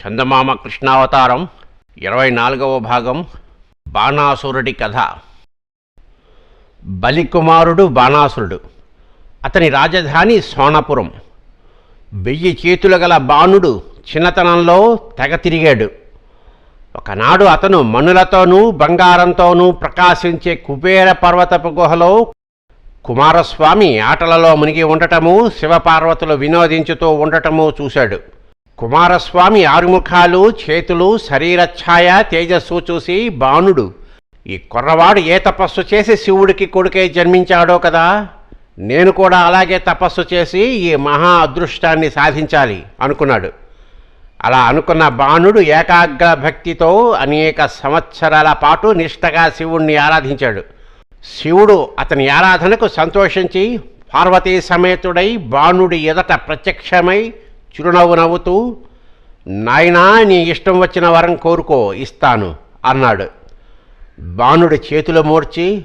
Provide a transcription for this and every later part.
చందమామ కృష్ణావతారం ఇరవై నాలుగవ భాగం బాణాసురుడి కథ. బలికుమారుడు బాణాసురుడు. అతని రాజధాని సోనపురం. వెయ్యి చేతులు గల బాణుడు చిన్నతనంలో తెగ తిరిగాడు. ఒకనాడు అతను మనులతోనూ బంగారంతోనూ ప్రకాశించే కుబేర పర్వతపు గుహలో కుమారస్వామి ఆటలలో మునిగి ఉండటము శివపార్వతులు వినోదించుతూ ఉండటము చూశాడు. కుమారస్వామి ఆరుముఖాలు చేతులు శరీరఛాయ తేజస్సు చూసి బాణుడు ఈ కుర్రవాడు ఏ తపస్సు చేసి శివుడికి కొడుకే జన్మించాడో కదా? నేను కూడా అలాగే తపస్సు చేసి ఈ మహా అదృష్టాన్ని సాధించాలి అనుకున్నాడు. అలా అనుకున్న బాణుడు ఏకాగ్ర భక్తితో అనేక సంవత్సరాల పాటు నిష్టగా శివుణ్ణి ఆరాధించాడు. శివుడు అతని ఆరాధనకు సంతోషించి పార్వతీ సమేతుడై బాణుడి ఎదట ప్రత్యక్షమై చిరునవ్వు నవ్వుతూ నాయనా నీ ఇష్టం వచ్చిన వరం కోరుకో ఇస్తాను అన్నాడు. బాణుడి చేతులు మూర్చి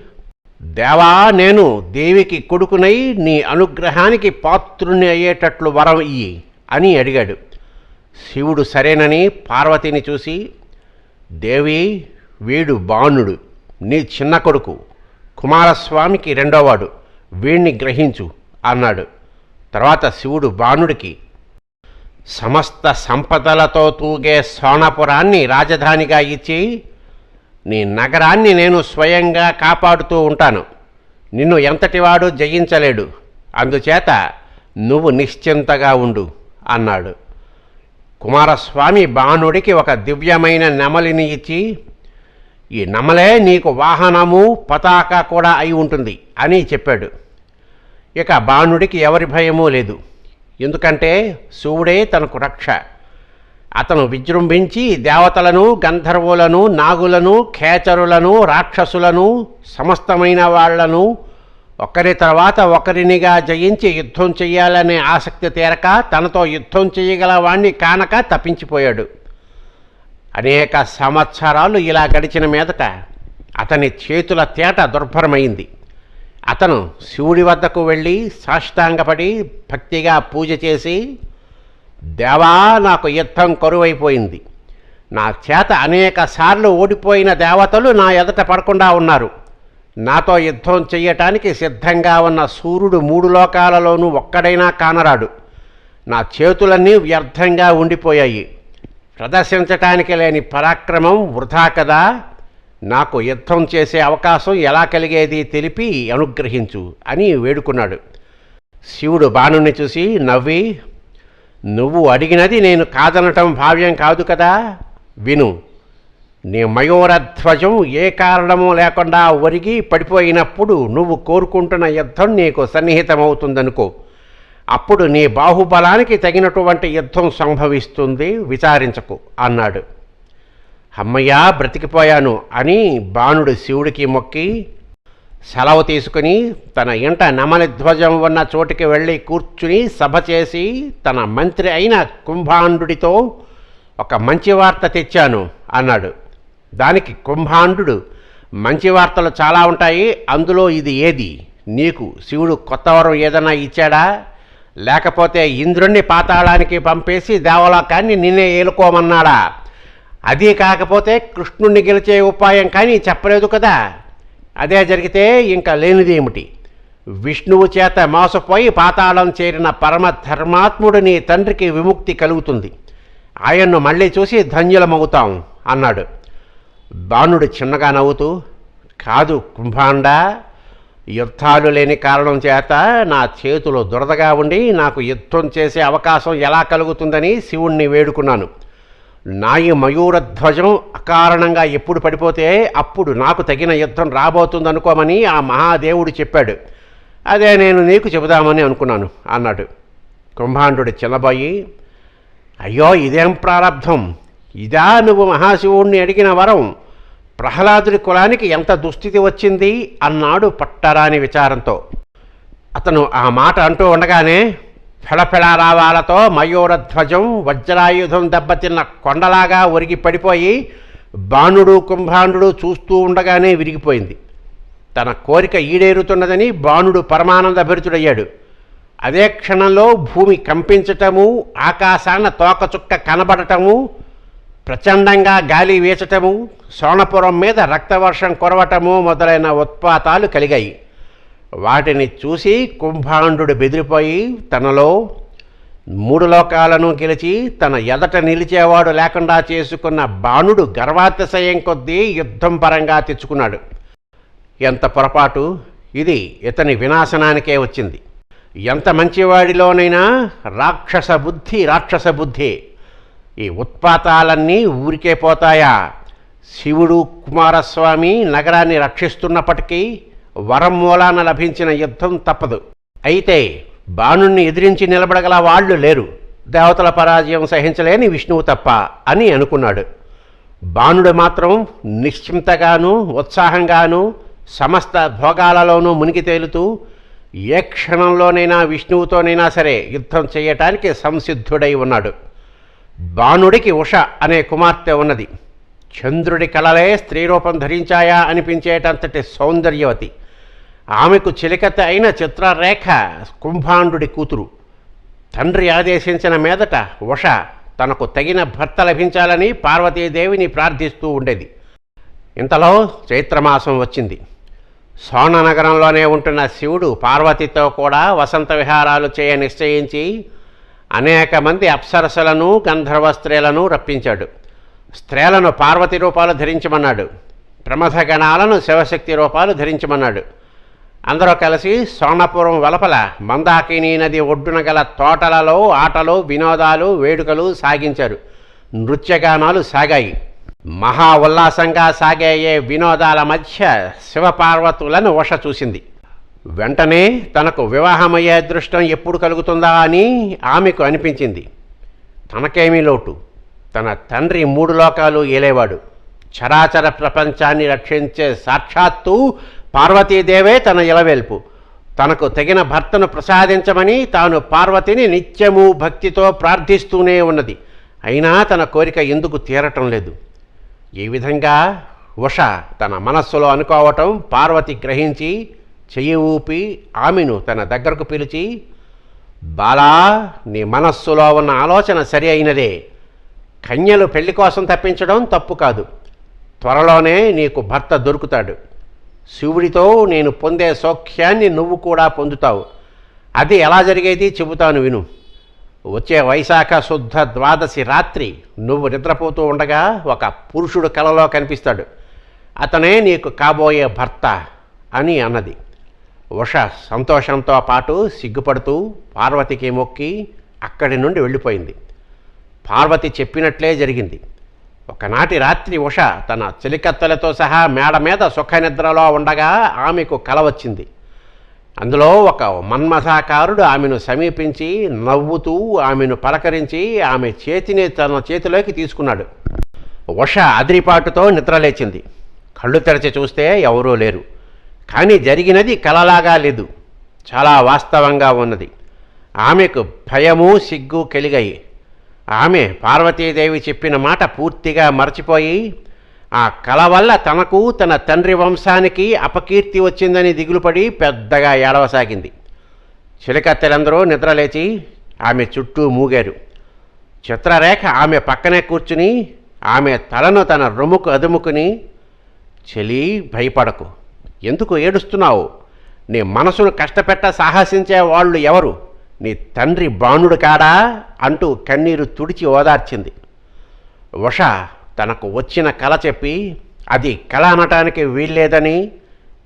దేవా నేను దేవికి కొడుకునై నీ అనుగ్రహానికి పాత్రుని అయ్యేటట్లు వరం ఇయ్యి అని అడిగాడు. శివుడు సరేనని పార్వతిని చూసి దేవి వీడు బాణుడు నీ చిన్న కొడుకు కుమారస్వామికి రెండోవాడు వీణ్ణి గ్రహించు అన్నాడు. తర్వాత శివుడు బాణుడికి సమస్త సంపదలతో తూగే సోనపురాన్ని రాజధానిగా ఇచ్చి నీ నగరాన్ని నేను స్వయంగా కాపాడుతూ ఉంటాను. నిన్ను ఎంతటివాడు జయించలేడు. అందుచేత నువ్వు నిశ్చింతగా ఉండు అన్నాడు. కుమారస్వామి బాణుడికి ఒక దివ్యమైన నెమలిని ఇచ్చి ఈ నెమలే నీకు వాహనము పతాక కూడా అయి ఉంటుంది అని చెప్పాడు. ఇక బాణుడికి ఎవరి భయమూ లేదు. ఎందుకంటే శివుడే తనకు రక్ష. అతను విజృంభించి దేవతలను గంధర్వులను నాగులను ఖేచరులను రాక్షసులను సమస్తమైన వాళ్ళను ఒకరి తర్వాత ఒకరినిగా జయించి యుద్ధం చేయాలనే ఆసక్తి తీరక తనతో యుద్ధం చేయగల వాణ్ణి కానక తప్పించిపోయాడు. అనేక సంవత్సరాలు ఇలా గడిచిన మీదట అతని చేతుల తేట దుర్భరమైంది. అతను శివుడి వద్దకు వెళ్ళి సాష్టాంగపడి భక్తిగా పూజ చేసి దేవా నాకు యుద్ధం కరువైపోయింది. నా చేత అనేక సార్లు ఓడిపోయిన దేవతలు నా ఎదట పడకుండా ఉన్నారు. నాతో యుద్ధం చెయ్యటానికి సిద్ధంగా ఉన్న సూర్యుడు మూడు లోకాలలోనూ ఒక్కడైనా కానరాడు. నా చేతులన్నీ వ్యర్థంగా ఉండిపోయాయి. ప్రదర్శించటానికి లేని పరాక్రమం వృధా కదా? నాకు యుద్ధం చేసే అవకాశం ఎలా కలిగేది తెలిపి అనుగ్రహించు అని వేడుకున్నాడు. శివుడు బాణుని చూసి నవ్వి నువ్వు అడిగినది నేను కాదనటం భావ్యం కాదు కదా? విను. నీ మయూరధ్వజం ఏ కారణము లేకుండా ఒరిగి పడిపోయినప్పుడు నువ్వు కోరుకుంటున్న యుద్ధం నీకు సన్నిహితమవుతుందనుకో. అప్పుడు నీ బాహుబలానికి తగినటువంటి యుద్ధం సంభవిస్తుంది విచారించకు అన్నాడు. అమ్మయ్యా బ్రతికిపోయాను అని బాణుడు శివుడికి మొక్కి సెలవు తీసుకుని తన ఇంట నమలి ధ్వజం ఉన్న చోటికి వెళ్ళి కూర్చుని సభ చేసి తన మంత్రి అయిన కుంభాండుడితో ఒక మంచి వార్త తెచ్చాను అన్నాడు. దానికి కుంభాండు మంచి వార్తలు చాలా ఉంటాయి అందులో ఇది ఏది? నీకు శివుడు కొత్త వరం ఏదైనా ఇచ్చాడా? లేకపోతే ఇంద్రుణ్ణి పాతాళానికి పంపేసి దేవలోకాన్ని నిన్నే ఏలుకోమన్నాడా? అది కాకపోతే కృష్ణుణ్ణి గెలిచే ఉపాయం కానీ చెప్పలేదు కదా. అదే జరిగితే ఇంకా లేనిదేమిటి? విష్ణువు చేత మోసపోయి పాతాళం చేరిన పరమ ధర్మాత్ముడిని తండ్రికి విముక్తి కలుగుతుంది. ఆయన్ను మళ్ళీ చూసి ధన్యులమవుతాం అన్నాడు. బాణుడు చిన్నగా నవ్వుతూ కాదు కుంభాండ యుద్ధాలు లేని కారణం చేత నా చేతులు దురదగా ఉండి నాకు యుద్ధం చేసే అవకాశం ఎలా కలుగుతుందని శివుణ్ణి వేడుకున్నాను. నాయి మయూరధ్వజం అకారణంగా ఎప్పుడు పడిపోతే అప్పుడు నాకు తగిన యుద్ధం రాబోతుందనుకోమని ఆ మహాదేవుడు చెప్పాడు. అదే నేను నీకు చెబుదామని అనుకున్నాను అన్నాడు. కుంభాండు చిన్నబోయి అయ్యో ఇదేం ప్రారంధం ఇదా నువ్వు మహాశివుణ్ణి అడిగిన వరం? ప్రహ్లాదుడి కులానికి ఎంత దుస్థితి వచ్చింది? అన్నాడు పట్టరాని విచారంతో. అతను ఆ మాట అంటూ ఉండగానే ఫెళఫెళారావాలతో మయూరధ్వజం వజ్రాయుధం దెబ్బతిన్న కొండలాగా ఒరిగి పడిపోయి బాణుడు కుంభాండు చూస్తూ ఉండగానే విరిగిపోయింది. తన కోరిక ఈడేరుతున్నదని బాణుడు పరమానంద భరితుడయ్యాడు అదే క్షణంలో భూమి కంపించటము ఆకాశాన తోకచుక్క కనబడటము ప్రచండంగా గాలి వీచటము సోనపురం మీద రక్తవర్షం కురవటము మొదలైన ఉత్పాతాలు కలిగాయి. వాటిని చూసి కుంభాండు బెదిరిపోయి తనలో మూడు లోకాలను గెలిచి తన ఎదట నిలిచేవాడు లేకుండా చేసుకున్న బాణుడు గర్వాతిశయం కొద్దీ యుద్ధం పరంగా తెచ్చుకున్నాడు. ఎంత పొరపాటు? ఇది ఇతని వినాశనానికే వచ్చింది. ఎంత మంచివాడిలోనైనా రాక్షస బుద్ధి రాక్షస బుద్ధి. ఈ ఉత్పాతాలన్నీ ఊరికే పోతాయా? శివుడు కుమారస్వామి నగరాన్ని రక్షిస్తున్నప్పటికీ వరం మూలాన లభించిన యుద్ధం తప్పదు. అయితే బాణుణ్ణి ఎదిరించి నిలబడగల వాళ్ళు లేరు. దేవతల పరాజయం సహించలేని విష్ణువు తప్ప అని అనుకున్నాడు. బాణుడు మాత్రం నిశ్చింతగాను ఉత్సాహంగాను సమస్త భోగాలలోనూ మునిగి తేలుతూ ఏ క్షణంలోనైనా విష్ణువుతోనైనా సరే యుద్ధం చేయటానికి సంసిద్ధుడై ఉన్నాడు. బాణుడికి ఉష అనే కుమార్తె ఉన్నది. చంద్రుడి కళలే స్త్రీ రూపం ధరించాయా అనిపించేటంతటి సౌందర్యవతి. ఆమెకు చిలికత అయిన చిత్రరేఖ కుంభాండుడి కూతురు. తండ్రి ఆదేశించిన మీదట ఉష తనకు తగిన భర్త లభించాలని పార్వతీదేవిని ప్రార్థిస్తూ ఉండేది. ఇంతలో చైత్రమాసం వచ్చింది. సోన నగరంలోనే ఉంటున్న శివుడు పార్వతితో కూడా వసంత విహారాలు చేయ నిశ్చయించి అనేక మంది అప్సరసలను గంధర్వ స్త్రీలను రప్పించాడు. స్త్రీలను పార్వతి రూపాలు ధరించమన్నాడు. ప్రమథ గణాలను శివశక్తి రూపాలు ధరించమన్నాడు. అందరూ కలిసి సోనపురం వెలపల మందాకిని నది ఒడ్డున గల తోటలలో ఆటలు వినోదాలు వేడుకలు సాగించారు. నృత్యగానాలు సాగాయి. మహా ఉల్లాసంగా సాగే వినోదాల మధ్య శివపార్వతులను వష చూసింది. వెంటనే తనకు వివాహమయ్యే అదృష్టం ఎప్పుడు కలుగుతుందా అని ఆమెకు అనిపించింది. తనకేమీ లోటు. తన తండ్రి మూడు లోకాలు ఏలేవాడు. చరాచర ప్రపంచాన్ని రక్షించే సాక్షాత్తు పార్వతీదేవే తన ఇలవేల్పు. తనకు తగిన భర్తను ప్రసాదించమని తాను పార్వతిని నిత్యము భక్తితో ప్రార్థిస్తూనే ఉన్నది. అయినా తన కోరిక ఎందుకు తీరటం లేదు. ఈ విధంగా ఉష తన మనస్సులో అనుకోవటం పార్వతి గ్రహించి చెయ్యి ఊపి ఆమెను తన దగ్గరకు పిలిచి బాలా నీ మనస్సులో ఉన్న ఆలోచన సరి అయినదే. కన్యలు పెళ్ళి కోసం తప్పించడం తప్పు కాదు. త్వరలోనే నీకు భర్త దొరుకుతాడు. శివుడితో నేను పొందే సౌఖ్యాన్ని నువ్వు కూడా పొందుతావు. అది ఎలా జరిగేది చెబుతాను విను. వచ్చే వైశాఖ శుద్ధ ద్వాదశి రాత్రి నువ్వు నిద్రపోతూ ఉండగా ఒక పురుషుడు కలలో కనిపిస్తాడు. అతనే నీకు కాబోయే భర్త అని అన్నది. ఉష సంతోషంతో పాటు సిగ్గుపడుతూ పార్వతికి మొక్కి అక్కడి నుండి వెళ్ళిపోయింది. పార్వతి చెప్పినట్లే జరిగింది. ఒకనాటి రాత్రి ఉష తన చెలికత్తెలతో సహా మేడ మీద సుఖనిద్రలో ఉండగా ఆమెకు కల వచ్చింది. అందులో ఒక మన్మథాకారుడు ఆమెను సమీపించి నవ్వుతూ ఆమెను పలకరించి ఆమె చేతిని తన చేతిలోకి తీసుకున్నాడు. ఉష అదిరిపాటుతో నిద్రలేచింది. కళ్ళు తెరచి చూస్తే ఎవరూ లేరు. కానీ జరిగినది కలలాగా లేదు. చాలా వాస్తవంగా ఉన్నది. ఆమెకు భయము సిగ్గు కలిగాయి. ఆమె పార్వతీదేవి చెప్పిన మాట పూర్తిగా మర్చిపోయి ఆ కల వల్ల తనకు తన తండ్రి వంశానికి అపకీర్తి వచ్చిందని దిగులుపడి పెద్దగా ఏడవసాగింది. చిలకత్తెలందరూ నిద్రలేచి ఆమె చుట్టూ మూగారు. చిత్రరేఖ ఆమె పక్కనే కూర్చుని ఆమె తలను తన రొమ్ముకు అదుముకుని చెలి భయపడకు. ఎందుకు ఏడుస్తున్నావు? నీ మనసును కష్టపెట్ట సాహసించే వాళ్ళు ఎవరు? నీ తండ్రి బాణుడు కాడా అంటూ కన్నీరు తుడిచి ఓదార్చింది. ఉష తనకు వచ్చిన కళ చెప్పి అది కళ అనటానికి వీల్లేదని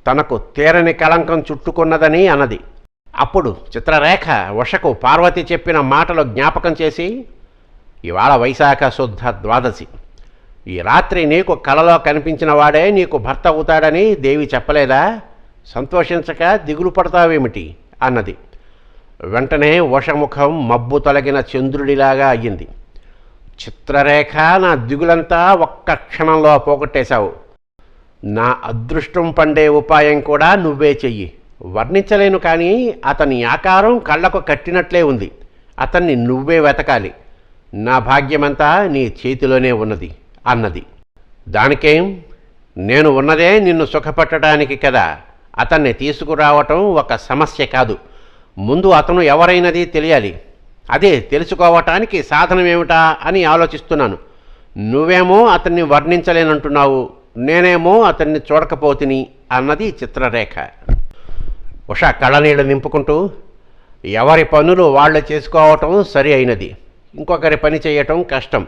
తనకు తీరని కళంకం చుట్టుకున్నదని అన్నది. అప్పుడు చిత్రరేఖ ఉషకు పార్వతి చెప్పిన మాటలు జ్ఞాపకం చేసి ఇవాళ వైశాఖ శుద్ధ ద్వాదశి. ఈ రాత్రి నీకు కలలో కనిపించిన వాడే నీకు భర్త అవుతాడని దేవి చెప్పలేదా? సంతోషించక దిగులు పడతావేమిటి? అన్నది. వెంటనే వషముఖం మబ్బు తొలగిన చంద్రుడిలాగా అయ్యింది. చిత్రరేఖ నా దిగులంతా ఒక్క క్షణంలో పోగొట్టేశావు. నా అదృష్టం పండే ఉపాయం కూడా నువ్వే చెయ్యి. వర్ణించలేను కానీ అతని ఆకారం కళ్ళకు కట్టినట్లే ఉంది. అతన్ని నువ్వే వెతకాలి. నా భాగ్యమంతా నీ చేతిలోనే ఉన్నది అన్నది. దానికేం? నేను ఉన్నదే నిన్ను సుఖపెట్టడానికి కదా. అతన్ని తీసుకురావటం ఒక సమస్య కాదు. ముందు అతను ఎవరైనది తెలియాలి. అదే తెలుసుకోవటానికి సాధనం ఏమిటా అని ఆలోచిస్తున్నాను. నువ్వేమో అతన్ని వర్ణించలేనంటున్నావు. నేనేమో అతన్ని చూడకపోతిని అన్నది చిత్రరేఖ. ఉషా కళ్ళనీళ్ళు నింపుకుంటూ ఎవరి పనులు వాళ్ళు చేసుకోవటం సరి అయినది. ఇంకొకరి పని చేయటం కష్టం.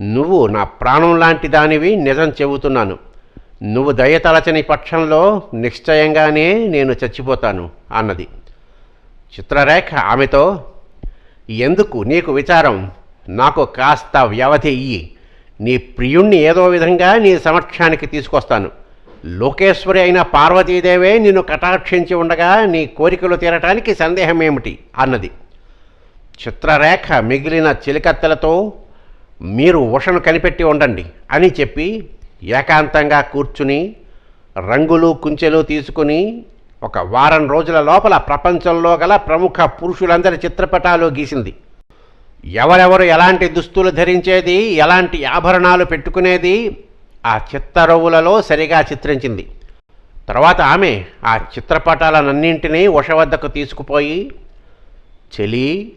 నువ్వు నా ప్రాణం లాంటి దానివి నిజం చెబుతున్నాను. నువ్వు దయతలచని పక్షంలో నిశ్చయంగానే నేను చచ్చిపోతాను అన్నది. చిత్రరేఖ ఆమెతో ఎందుకు నీకు విచారం? నాకు కాస్త వ్యవధి ఇయ్యి. నీ ప్రియుణ్ణి ఏదో విధంగా నీ సమక్షానికి తీసుకొస్తాను. లోకేశ్వరి అయిన పార్వతీదేవే నిన్ను కటాక్షించి ఉండగా నీ కోరికలు తీరటానికి సందేహం ఏమిటి అన్నది. చిత్రరేఖ మిగిలిన చిలికత్తెలతో మీరు ఉషను కనిపెట్టి ఉండండి అని చెప్పి ఏకాంతంగా కూర్చుని రంగులు కుంచెలు తీసుకుని ఒక వారం రోజుల లోపల ప్రపంచంలో గల ప్రముఖ పురుషులందరి చిత్రపటాలు గీసింది. ఎవరెవరు ఎలాంటి దుస్తులు ధరించేది ఎలాంటి ఆభరణాలు పెట్టుకునేది ఆ చిత్తరవులలో సరిగా చిత్రించింది. తర్వాత ఆమె ఆ చిత్రపటాలన్నింటినీ ఉష వద్దకు తీసుకుపోయి చెలి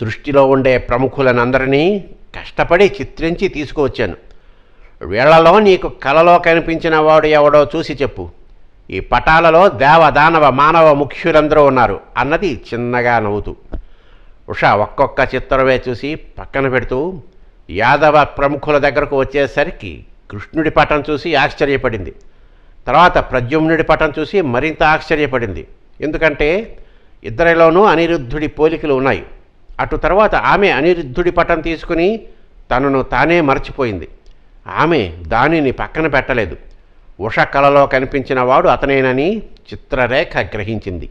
సృష్టిలో ఉండే ప్రముఖులనందరినీ కష్టపడి చిత్రించి తీసుకువచ్చాను. వీళ్ళలో నీకు కలలో కనిపించిన వాడు ఎవడో చూసి చెప్పు. ఈ పటాలలో దేవ దానవ మానవ ముఖ్యులందరూ ఉన్నారు అన్నది చిన్నగా నవ్వుతూ. ఉష ఒక్కొక్క చిత్రమే చూసి పక్కన పెడుతూ యాదవ ప్రముఖుల దగ్గరకు వచ్చేసరికి కృష్ణుడి పటం చూసి ఆశ్చర్యపడింది. తర్వాత ప్రద్యుమ్నుడి పటం చూసి మరింత ఆశ్చర్యపడింది. ఎందుకంటే ఇద్దరిలోనూ అనిరుద్ధుడి పోలికలు ఉన్నాయి. అటు తర్వాత ఆమె అనిరుద్ధుడి పటం తీసుకుని తనను తానే మర్చిపోయింది. ఆమె దానిని పక్కన పెట్టలేదు. ఉష కలలో కనిపించిన వాడు అతనేనని చిత్రరేఖ గ్రహించింది.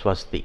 స్వస్తి.